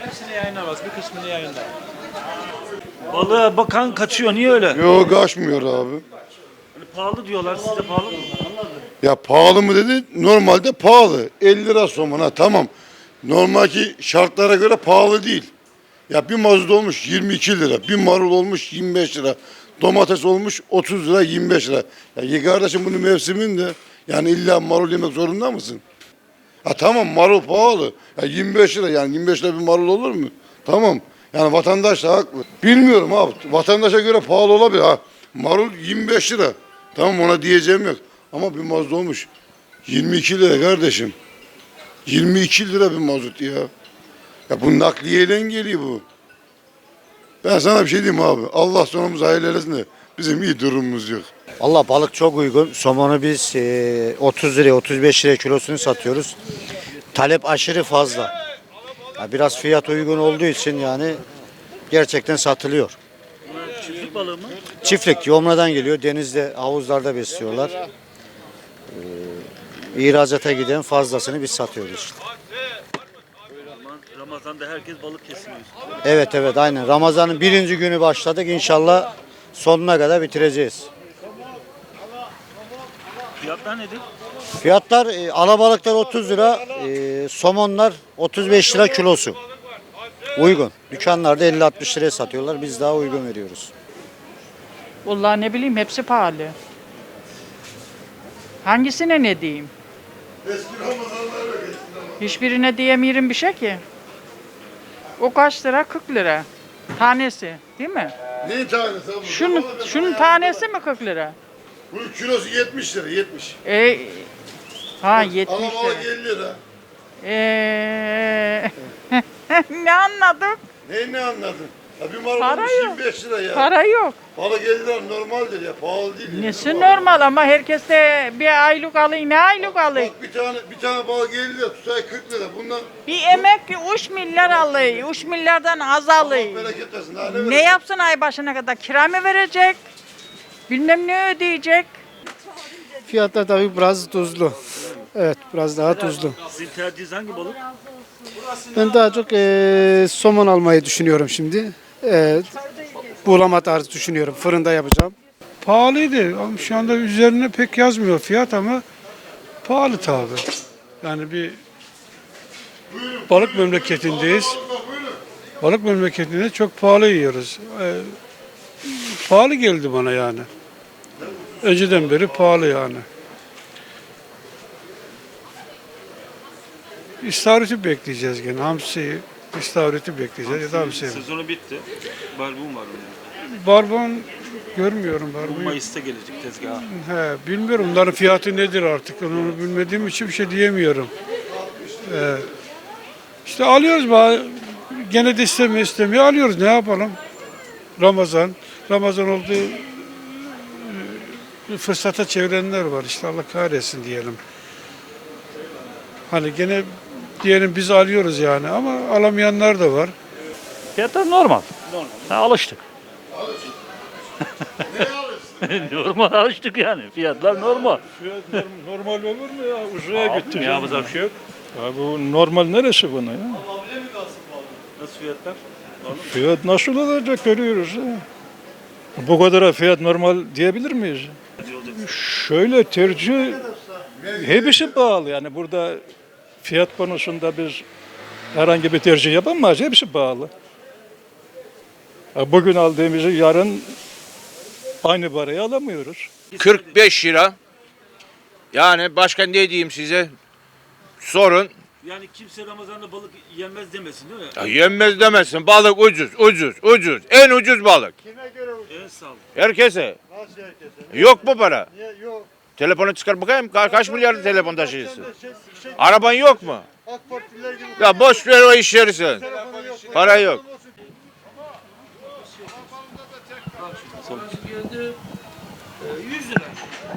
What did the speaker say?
Hepsini yayınlamaz. Bir kısmını yayınlar. Balığa bakan kaçıyor. Niye öyle? Yok kaçmıyor abi. Hani pahalı diyorlar. Size pahalı mı? Ya pahalı mı dedi? Normalde pahalı. 50 lira somon ha tamam. Normalki şartlara göre pahalı değil. Ya bir mazot olmuş 22 lira, bir marul olmuş 25 lira, domates olmuş 30 lira 25 lira. Ya ye kardeşim bunun mevsiminde yani illa marul yemek zorunda mısın? Ha tamam marul pahalı. Ya 25 lira yani 25 lira bir marul olur mu? Tamam. Yani vatandaş da haklı. Bilmiyorum abi. Vatandaşa göre pahalı olabilir ha. Marul 25 lira. Tamam ona diyeceğim yok. Ama bir mazot olmuş 22 lira kardeşim. 22 lira bir mazot ya. Ya bu nakliyeden geliyor bu. Ben sana bir şey diyeyim abi. Allah sonumuzu hayırlı eylesin de bizim iyi durumumuz yok. Valla balık çok uygun. Somonu biz e, 30 liraya 35 liraya kilosunu satıyoruz. Talep aşırı fazla. Ya biraz fiyat uygun olduğu için yani gerçekten satılıyor. Çiftlik balığı mı? Çiftlik Yomra'dan geliyor. Denizde, havuzlarda besliyorlar. Ee, ihracata giden fazlasını biz satıyoruz işte. Ramazan'da herkes balık kesiyor. Evet evet aynen. Ramazan'ın birinci günü başladık. İnşallah sonuna kadar bitireceğiz. Fiyatlar nedir? Fiyatlar e, alabalıklar 30 lira, e, somonlar 35 lira kilosu. Uygun. Dükkanlarda 50-60 liraya satıyorlar. Biz daha uygun veriyoruz. Vallahi ne bileyim hepsi pahalı. Hangisine ne diyeyim? Hiçbirine diyemiyorum bir şey ki. O kaç lira? 40 lira. Tanesi değil mi? Ne tanesi abi? Şunun, şunun tanesi mi 40 lira? Bunun kilosu 70 lira 70. E, ha 70 Alabalık lira. 50 lira. Ee, ne anladık? Ne ne anladın? Ya bir marul Para olmuş yok. 25 lira ya. Para yok. Balık 50 lira normaldir ya pahalı değil. ya. Nesi normal ama herkes de bir aylık alayım. Ne aylık alayım? Bak bir tane bir tane balık 50 lira tutay 40 lira. Bundan Bir emek 3 milyar alıyor. 3 milyardan az Allah bereket versin. Daha ne, Ne yapsın ay başına kadar? Kira mı verecek? Bilmem ne ödeyecek. Fiyatlar tabii biraz tuzlu. Evet biraz daha tuzlu. Sizin tercihiniz hangi balık? Ben daha çok eee, somon almayı düşünüyorum şimdi. Eee buğulama tarzı düşünüyorum. Fırında yapacağım. Pahalıydı ama şu anda üzerine pek yazmıyor fiyat ama pahalı tabi. Yani bir balık memleketindeyiz. Balık memleketinde çok pahalı yiyoruz. Ee, pahalı geldi bana yani. Önceden beri pahalı yani. İstavriti bekleyeceğiz gene. Hamsiyi, istavriti bekleyeceğiz ya da hamsi. Sezonu bitti. Barbun var onun. Barbon görmüyorum Bu barbon. Mayıs'ta gelecek tezgaha. He, bilmiyorum onların fiyatı nedir artık onu bilmediğim için bir şey diyemiyorum. Ee, işte alıyoruz ba- gene de istemiyor istemiyor alıyoruz ne yapalım. Ramazan, Ramazan oldu fırsata çevirenler var işte Allah kahretsin diyelim. Hani gene diyelim biz alıyoruz yani ama alamayanlar da var. Fiyatlar normal. Normal. Ha, alıştık. normal alıştık yani. Fiyatlar normal. Fiyat normal olur mu ya? Uzaya Abi, gitti. canım. yapacak bir şey yok. Ya bu normal neresi bunu ya? Nasıl fiyatlar? Fiyat nasıl olacak görüyoruz ya. Bu kadar fiyat normal diyebilir miyiz? Şöyle tercih hepsi pahalı yani burada fiyat konusunda biz herhangi bir tercih yapamayız. Hepsi pahalı. Ya Bugün aldığımızı yarın aynı paraya alamıyoruz. 45 lira. Yani başka ne diyeyim size? Sorun. Yani kimse Ramazan'da balık yenmez demesin değil mi? Ya yenmez demesin. Balık ucuz, ucuz, ucuz. En ucuz balık. En sağlıklı. Herkese. Yok mu para? yok. Telefonu çıkar bakayım. Ka- kaç milyar telefon taşıyorsun? Araban yok mu? Ya boş ver o işleri sen. Para yok.